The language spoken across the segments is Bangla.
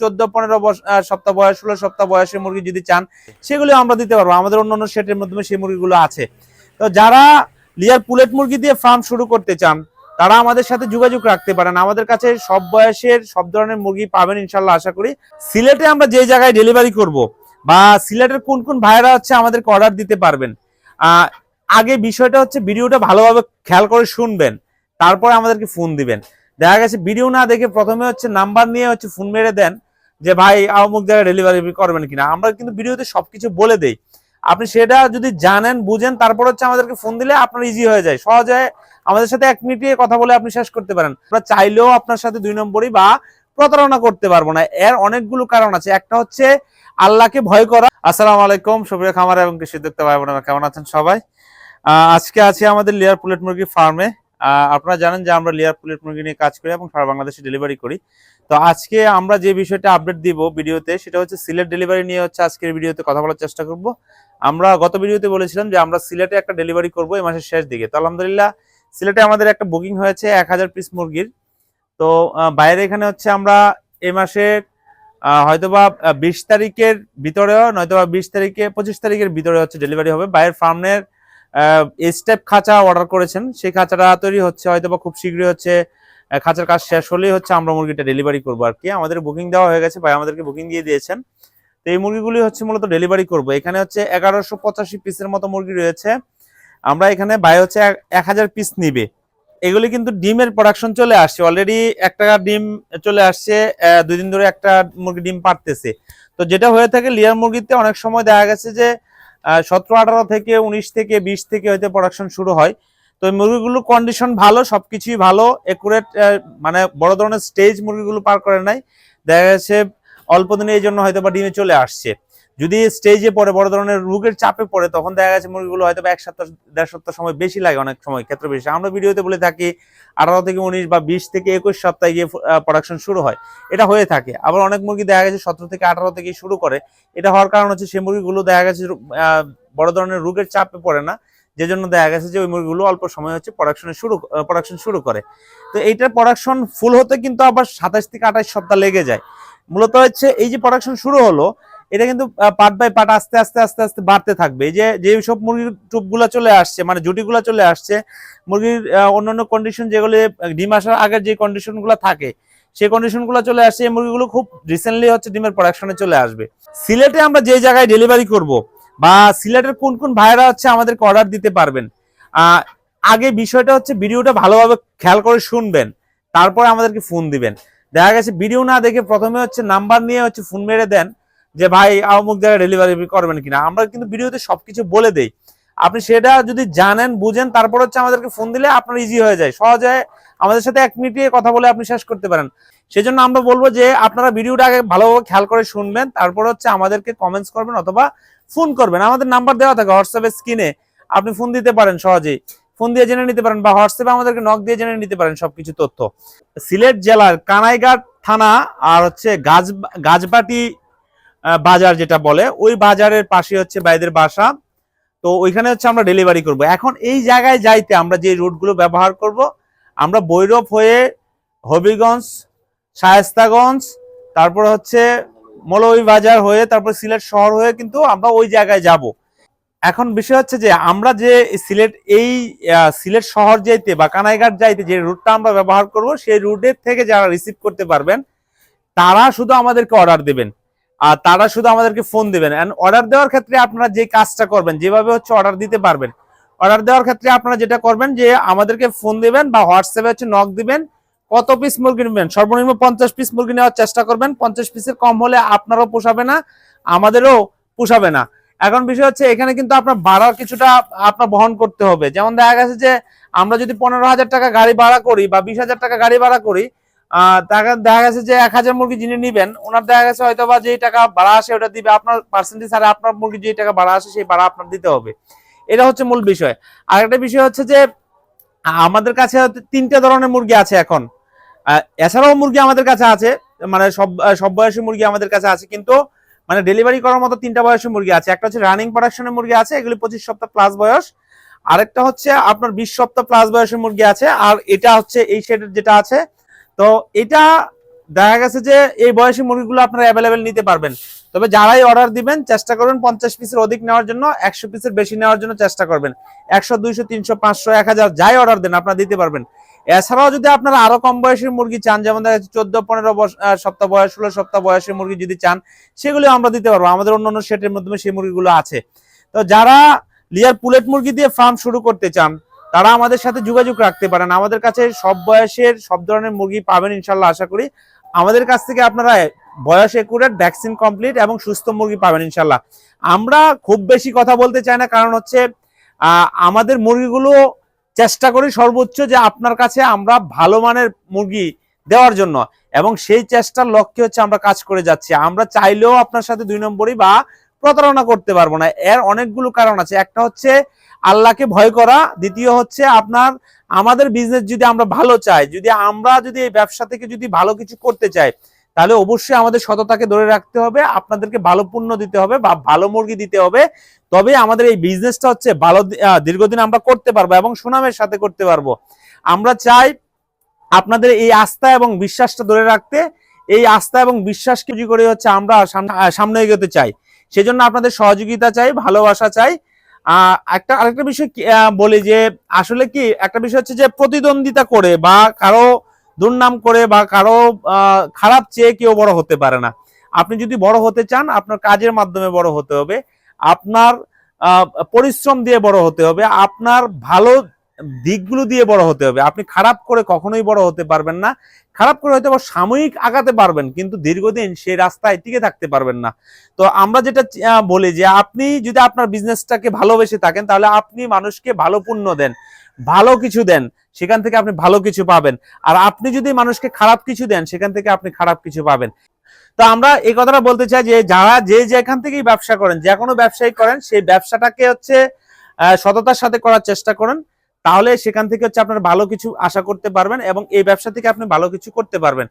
চোদ্দ, পনেরো সপ্তাহ বয়স, ষোলো সপ্তাহ বয়সের মুরগি যদি চান সেগুলো আমরা দিতে পারব। আমাদের অন্য অন্য সেটের মাধ্যমে সেই মুরগিগুলো আছে। তো যারা লিয়ার পুলেট মুরগি দিয়ে ফার্ম শুরু করতে চান, তারা আমাদের সাথে যোগাযোগ রাখতে পারেন। আমাদের কাছে সব বয়সের, সব ধরনের মুরগি পাবেন ইনশাল্লাহ আশা করি। সিলেটে আমরা যে জায়গায় ডেলিভারি করব, বা সিলেটের কোন কোন ভাইরা হচ্ছে আমাদেরকে অর্ডার দিতে পারবেন আগে বিষয়টা হচ্ছে ভিডিওটা ভালোভাবে খেয়াল করে শুনবেন, তারপরে আমাদেরকে ফোন দিবেন। দেখা গেছে ভিডিও না দেখে প্রথমে হচ্ছে নাম্বার নিয়ে হচ্ছে ফোন মেরে দেন যে, ভাই অমুক জায়গায় ডেলিভারি করবেন কিনা? আমরা কিন্তু ভিডিওতে সবকিছু বলে দেই। আপনি সেটা যদি জানেন, বুঝেন, তারপর হচ্ছে আমাদেরকে ফোন দিলে আপনার ইজি হয়ে যায়। সহজে আমাদের সাথে এক মিনিটে কথা বলে আপনি শেষ করতে পারেন। আমরা চাইলেও আপনার সাথে দুই নম্বরই বা প্রতারণা করতে পারব না। এর অনেকগুলো কারণ আছে। একটা হচ্ছে আল্লাহকে ভয় করা। আসসালামু আলাইকুম, সুপ্রিয় খামার এবং কৃষি উদ্যোক্তা ভাই বোনেরা কেমন আছেন সবাই? আজকে আছি আমাদের লেয়ার পুলেট মুরগি ফার্মে আপনারা জানেন যে আমরা লেয়ার পুলেট মুরগি নিয়ে কাজ করি এবং সারা বাংলাদেশে ডেলিভারি করি। তো আজকে আমরা যে বিষয়টা আপডেট দিব ভিডিওতে সেটা হচ্ছে সিলেট ডেলিভারি নিয়ে হচ্ছে আজকের ভিডিওতে কথা বলার চেষ্টা করব। আমরা গত ভিডিওতে বলেছিলাম যে আমরা সিলেটে একটা ডেলিভারি করব এই মাসের শেষ দিকে। তো আলহামদুলিল্লাহ সিলেটে আমাদের একটা বুকিং হয়েছে এক হাজার পিস মুরগির। তো বাইরে এখানে হচ্ছে আমরা এই মাসে আহ, হয়তোবা বিশ তারিখের ভিতরেও নয়তোবা বিশ তারিখে পঁচিশ তারিখের ভিতরে হচ্ছে ডেলিভারি হবে। বাইরের ফার্মের স্টেপ খাঁচা অর্ডার করেছেন। সেই খাঁচাটা তৈরি হচ্ছে, হয়তোবা খুব শীঘ্রই হচ্ছে খাঁচার কাজ শেষ হলেই হচ্ছে আমরা মুরগিটা ডেলিভারি করব আর কি। আমাদের বুকিং দেওয়া হয়ে গেছে, ভাই আমাদেরকে বুকিং দিয়ে দিয়েছেন। তো এই মুরগিগুলি হচ্ছে মূলত ডেলিভারি করব। এখানে হচ্ছে এগারোশো পঁচাশি পিসের মতো মুরগি রয়েছে। আমরা এখানে ভাই হচ্ছে এক- হাজার পিস নিবে। এগুলি কিন্তু ডিমের প্রোডাকশন চলে আসছে। অলরেডি একটা ডিম চলে আসছে দুই দিন ধরে একটা মুরগি ডিম পারতেছে তো যেটা হয়ে থাকে, লিয়ার মুরগিতে অনেক সময় দেখা গেছে যে সতেরো, আঠারো থেকে উনিশ থেকে বিশ থেকে হয়তো প্রোডাকশন শুরু হয়। তো মুরগিগুলোর কন্ডিশন ভালো, সবকিছুই ভালো একুরেট মানে বড় ধরনের স্টেজ মুরগিগুলো পার করে নাই। দেখা গেছে অল্প দিনে এই জন্য হয়তো বা ডিমে চলে আসছে। যদি স্টেজে পড়ে, বড় ধরনের রোগের চাপে পড়ে, তখন দেখা গেছে মুরগিগুলো হয়তো এক সপ্তাহ, দেড় সপ্তাহ সময় বেশি লাগে অনেক সময়, ক্ষেত্র বেশি। আমরা ভিডিওতে বলে থাকি, আঠারো থেকে উনিশ বা বিশ থেকে একুশ সপ্তাহে গিয়ে প্রোডাকশন শুরু হয়। এটা হয়ে থাকে। আবার অনেক মুরগি দেখা গেছে সতেরো থেকে আঠারো থেকে শুরু করে। এটা হওয়ার কারণ হচ্ছে সেই মুরগিগুলো দেখা গেছে বড় ধরনের রোগের চাপে পড়ে না। যে জন্য দেখা গেছে যে ওই মুরগিগুলো অল্প সময় হচ্ছে প্রোডাকশনে শুরু প্রোডাকশন শুরু করে। তো এইটার প্রোডাকশন ফুল হতে কিন্তু আবার সাতাশ থেকে আঠাশ সপ্তাহ লেগে যায়। মূলত হচ্ছে এই যে প্রোডাকশন শুরু হলো এটা কিন্তু পার্ট বাই পার্ট আস্তে আস্তে আস্তে আস্তে বাড়তে থাকবে। এই যে যে সব মুরগির টুপগুলো চলে আসছে মানে জুটিগুলো চলে আসছে, মুরগির অন্যান্য কন্ডিশন যেগুলো ডিম আসার আগের যে কন্ডিশনগুলো থাকে, সেই কন্ডিশনগুলো চলে আসছে, এই মুরগিগুলো খুব রিসেন্টলি হচ্ছে ডিমের প্রোডাকশনে চলে আসবে। সিলেটে আমরা যে জায়গায় ডেলিভারি করব, বা সিলেটের কোন কোন ভাইরা হচ্ছে আমাদেরকে অর্ডার দিতে পারবেন আগে বিষয়টা হচ্ছে ভিডিওটা ভালোভাবে খেয়াল করে শুনবেন, তারপরে আমাদেরকে ফোন দিবেন। দেখা গেছে, ভিডিও না দেখে প্রথমে হচ্ছে নাম্বার নিয়ে হচ্ছে ফোন মেরে দেন যে ভাই অমুক জায়গায় ডেলিভারি করবেন কিনা। আমরা কিন্তু ভিডিওতে সবকিছু বলে দেই। আপনি সেটা যদি জানেন, বুঝেন, তারপর হচ্ছে আমাদেরকে ফোন দিলে আপনার ইজি হয়ে যায়। সহজে আমাদের সাথে এক মিনিটে কথা বলে আপনি শেষ করতে পারেন। সেজন্য আমরা বলব যে, আপনারা ভিডিওটা আগে ভালোভাবে খেয়াল করে শুনবেন, তারপর হচ্ছে আমাদেরকে কমেন্টস করবেন অথবা ফোন করবেন। আমাদের নাম্বার দেওয়া থাকে হোয়াটসঅ্যাপে স্ক্রিনে আপনি ফোন দিতে পারেন সহজেই। ফোন দিয়ে জেনে নিতে পারেন বা হোয়াটসঅ্যাপে আমাদেরকে নক দিয়ে জেনে নিতে পারেন সবকিছু তথ্য। সিলেট জেলার কানাইঘাট থানা আর হচ্ছে গাছ গাছবাটি বাজার যেটা বলে, ওই বাজারের পাশে হচ্ছে বাইদের বাসা। তো ওইখানে হচ্ছে আমরা ডেলিভারি করব। এখন এই জায়গায় যাইতে আমরা যে রুটগুলো ব্যবহার করব, আমরা বৈরব হয়ে হবিগঞ্জ, শায়েস্তাগঞ্জ, তারপর হচ্ছে মৌলভী বাজার হয়ে, তারপর সিলেট শহর হয়ে কিন্তু আমরা ওই জায়গায় যাব। এখন বিষয় হচ্ছে যে, আমরা যে সিলেট এই সিলেট শহর যাইতে বা কানাইঘাট যাইতে যে রুটটা আমরা ব্যবহার করব, সেই রুটের থেকে যারা রিসিভ করতে পারবেন, তারা শুধু আমাদেরকে অর্ডার দেবেন। আর তারা শুধু আমাদেরকে ফোন দেবেন। অর্ডার দেওয়ার ক্ষেত্রে আপনারা যে কাজটা করবেন, যেভাবে হচ্ছে অর্ডার দিতে পারবেন অর্ডার দেওয়ার ক্ষেত্রে আপনারা যেটা করবেন যে আমাদেরকে ফোন দিবেন বা হোয়াটসঅ্যাপে হচ্ছে নক দিবেন, কত পিস মুরগি নেবেন? সর্বনিম্ন পঞ্চাশ পিস মুরগি নেওয়ার চেষ্টা করবেন। পঞ্চাশ পিসের কম হলে আপনারও পোষাবে না, আমাদেরও পোষাবে না। এখন বিষয় হচ্ছে এখানে কিন্তু আপনার ভাড়া কিছুটা আপনার বহন করতে হবে। যেমন দেখা গেছে যে আমরা যদি পনেরো হাজার টাকা গাড়ি ভাড়া করি বা বিশ হাজার টাকা গাড়ি ভাড়া করি দেখা গেছে যে এক হাজার মুরগি যিনি নিবেন, ওনার দেখা গেছে হয়তো বা যেই টাকা ভাড়া আসে ওটা দিবে। আপনার পার্সেন্টেজ আর আপনার মুরগি যেই টাকা ভাড়া আসে সেই ভাড়া আপনার দিতে হবে। এটা হচ্ছে মূল বিষয়। আর একটা বিষয় হচ্ছে যে, আমাদের কাছে তিনটা ধরনের মুরগি আছে এখন। এছাড়াও মুরগি আমাদের কাছে আছে মানে সব সব বয়সী মুরগি আমাদের কাছে আছে, কিন্তু মানে ডেলিভারি করার মতো তিনটা বয়সী মুরগি আছে। একটা হচ্ছে রানিং প্রোডাকশনের মুরগি আছে, এগুলি পঁচিশ সপ্তাহ প্লাস বয়স। আরেকটা হচ্ছে আপনার বিশ সপ্তাহ প্লাস বয়সের মুরগি আছে, আর এটা হচ্ছে এই শেডের যেটা আছে তো এটা দেখা গেছে যে এই বয়সী মুরগিগুলো আপনারা অ্যাভেলেবেল নিতে পারবেন। তবে যারাই অর্ডার দিবেন, চেষ্টা করবেন পঞ্চাশ পিসের অধিক নেওয়ার জন্য, একশো পিসের বেশি নেওয়ার জন্য চেষ্টা করবেন। একশো, দুইশো, তিনশো, পাঁচশো, এক হাজার যাই অর্ডার দেন, আপনারা দিতে পারবেন। এছাড়াও যদি আপনারা আরও কম বয়সের মুরগি চান, যেমন দেখা যাচ্ছে চোদ্দ, পনেরো সপ্তাহ বয়স, ষোলো সপ্তাহ বয়সের মুরগি যদি চান, সেগুলো আমরা দিতে পারব। আমাদের অন্য অন্য সেটের মাধ্যমে সেই মুরগিগুলো আছে। তো যারা লিয়ার পুলেট মুরগি দিয়ে ফার্ম শুরু করতে চান তারা আমাদের সাথে যোগাযোগ রাখতে পারেন। আমাদের কাছে সব বয়সের, সব ধরনের মুরগি পাবেন ইনশাল্লাহ আশা করি। আমাদের কাছ থেকে আপনারা বয়স একুরেট ভ্যাকসিন কমপ্লিট এবং সুস্থ মুরগি পাবেন ইনশাল্লাহ আমরা খুব বেশি কথা বলতে চাই না, কারণ হচ্ছে আমাদের মুরগিগুলো চেষ্টা করি সর্বোচ্চ যে আপনার কাছে আমরা ভালো মানের মুরগি দেওয়ার জন্য। এবং সেই চেষ্টার লক্ষ্যে হচ্ছে আমরা কাজ করে যাচ্ছি। আমরা চাইলেও আপনার সাথে দুই নম্বরই বা প্রতারণা করতে পারব না। এর অনেকগুলো কারণ আছে। একটা হচ্ছে আল্লাহকে ভয় করা। দ্বিতীয় হচ্ছে আপনার, আমাদের বিজনেস যদি আমরা ভালো চাই, যদি আমরা যদি এই ব্যবসা থেকে যদি ভালো কিছু করতে চাই, তাহলে অবশ্যই আমাদের সততাকে ধরে রাখতে হবে, আপনাদেরকে ভালো পণ্য দিতে হবে বা ভালো মুরগি দিতে হবে। তবে আমাদের এই বিজনেসটা হচ্ছে ভালো দীর্ঘদিন আমরা করতে পারব এবং সুনামের সাথে করতে পারব। আমরা চাই আপনাদের এই আস্থা এবং বিশ্বাসটা ধরে রাখতে। এই আস্থা এবং বিশ্বাসকে পুঁজি করে হচ্ছে আমরা সামনে- এগোতে চাই। সেজন্য আপনাদের সহযোগিতা চাই, ভালোবাসা চাই। একটা, আরেকটা বিষয় বলি যে আসলে কি, একটা বিষয় হচ্ছে যে প্রতিদ্বন্দ্বিতা করে বা কারও দুর্নাম করে বা কারও খারাপ চেয়ে কেউ বড় হতে পারে না। আপনি যদি বড় হতে চান, আপনার কাজের মাধ্যমে বড় হতে হবে। আপনার পরিশ্রম দিয়ে বড় হতে হবে। আপনার ভালো দিকগুলো দিয়ে বড় হতে হবে। আপনি খারাপ করে কখনোই বড় হতে পারবেন না। খারাপ করে হয়তো সাময়িক আগাতে পারবেন, কিন্তু দীর্ঘদিন সেই রাস্তায় টিকে থাকতে পারবেন না। তো আমরা যেটা বলি যে আপনি যদি আপনার বিজনেসটাকে ভালোবেসে থাকেন, তাহলে আপনি মানুষকে ভালো পুণ্য দেন, ভালো কিছু দেন, সেখান থেকে আপনি ভালো কিছু পাবেন। আর আপনি যদি মানুষকে খারাপ কিছু দেন, সেখান থেকে আপনি খারাপ কিছু পাবেন। তো আমরা এই কথাটা বলতে চাই যে যারা যে যেখান থেকেই ব্যবসা করেন, যে কোনো ব্যবসায়ী করেন, সেই ব্যবসাটাকে হচ্ছে সততার সাথে করার চেষ্টা করেন। তাহলে সেখান থেকে হচ্ছে আপনার ভালো কিছু আশা করতে পারবেন এবং এই ব্যবসা থেকে আপনি ভালো কিছু করতে পারবেন।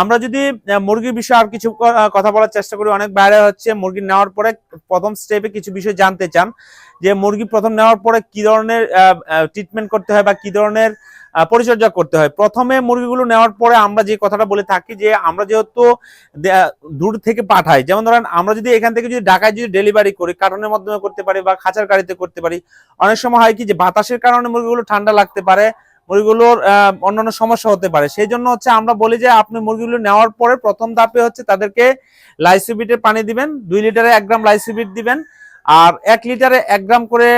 আমরা যদি মুরগির বিষয়ে আর কিছু কথা বলার চেষ্টা করি, অনেক বাইরে হচ্ছে মুরগি নেওয়ার পরে প্রথম স্টেপে কিছু বিষয় জানতে চান যে মুরগি প্রথম নেওয়ার পরে কি ধরনের ট্রিটমেন্ট করতে হয় বা কি ধরনের পরিচর্যা করতে হয়। প্রথমে মুরগিগুলো নেওয়ার পরে আমরা যে কথাটা বলে থাকি যে, আমরা যেহেতু দূর থেকে পাঠাই, যেমন ধরেন আমরা যদি এখান থেকে যদি ঢাকায় যদি ডেলিভারি করি কার্টনের মাধ্যমে করতে পারি বা খাঁচার গাড়িতে করতে পারি, অনেক সময় হয় কি যে, বাতাসের কারণে মুরগিগুলো ঠান্ডা লাগতে পারে, মুরগিগুলোর অন্যান্য সমস্যা হতে পারে। সেই জন্য হচ্ছে আমরা বলি যে, আপনি মুরগিগুলো নেওয়ার পরে প্রথম ধাপে হচ্ছে তাদেরকে লাইসোবিটের পানি দিবেন, দুই লিটারে এক গ্রাম লাইসোবিট দিবেন আর এক লিটারে এক গ্রাম করে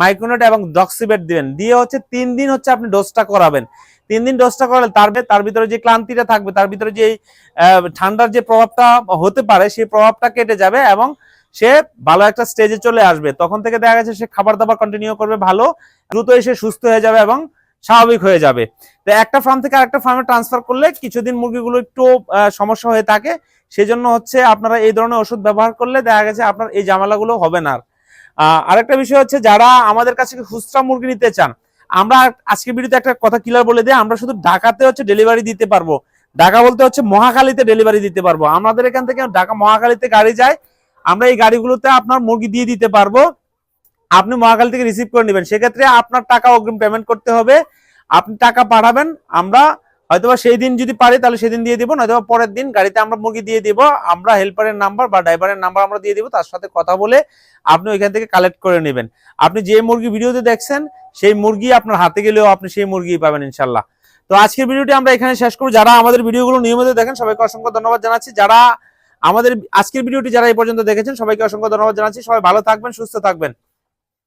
মাইক্রোনেট এবং ডক্সিবেট দিবেন। দিয়ে হচ্ছে তিন দিন হচ্ছে আপনি ডোজটা করাবেন। তিন দিন ডোজটা করালে তার তার ভিতরে যে ক্লান্তিটা থাকবে, তার ভিতরে যে ঠান্ডার যে প্রভাবটা হতে পারে, সেই প্রভাবটা কেটে যাবে এবং সে ভালো একটা স্টেজে চলে আসবে। তখন থেকে দেখা গেছে সে খাবার দাবার কন্টিনিউ করবে ভালো দ্রুত এসে সুস্থ হয়ে যাবে এবং স্বাভাবিক হয়ে যাবে। তো একটা ফার্ম থেকে আরেকটা ফার্মে ট্রান্সফার করলে কিছুদিন মুরগিগুলো একটু সমস্যা হয়ে থাকে। সেজন্য হচ্ছে আপনারা এই ধরনের ওষুধ ব্যবহার করলে দেখা গেছে আপনার এই জামালাগুলো হবে না আরেকটা বিষয় হচ্ছে যারা আমাদের কাছে খুচরা মুরগি নিতে চান, আমরা আজকে ভিডিওতে একটা কথা ক্লিয়ার বলে দিই, আমরা শুধু ঢাকাতে হচ্ছে ডেলিভারি দিতে পারব। ঢাকা বলতে হচ্ছে মহাখালীতে ডেলিভারি দিতে পারব। আমাদের এখান থেকে ঢাকা মহাখালীতে গাড়ি যায়, আমরা এই গাড়িগুলোতে আপনার মুরগি দিয়ে দিতে পারব। আপনি মহাখালী থেকে রিসিভ করে নেবেন। সেক্ষেত্রে আপনার টাকা অগ্রিম পেমেন্ট করতে হবে। আপনি টাকা পাঠাবেন, আমরা হয়তোবা সেই দিন যদি পারি, তাহলে সেদিন দিয়ে দিব নয়তো পরের দিন গাড়িতে আমরা মুরগি দিয়ে দিব, আমরা হেল্পারের নাম্বার বা ড্রাইভারের নাম্বার আমরা দিয়ে দিব, তার সাথে কথা বলে আপনি ওইখান থেকে কালেক্ট করে নেবেন। আপনি যে মুরগি ভিডিওতে দেখছেন, সেই মুরগি আপনার হাতে গেলেও আপনি সেই মুরগি পাবেন ইনশাল্লাহ তো আজকের ভিডিওটি আমরা এখানে শেষ করব। যারা আমাদের ভিডিওগুলো নিয়মিত দেখেন, সবাইকে অসংখ্য ধন্যবাদ জানাচ্ছি। যারা আমাদের আজকের ভিডিওটি যারা এই পর্যন্ত দেখেছেন, সবাইকে অসংখ্য ধন্যবাদ জানাচ্ছি। সবাই ভালো থাকবেন, সুস্থ থাকবেন।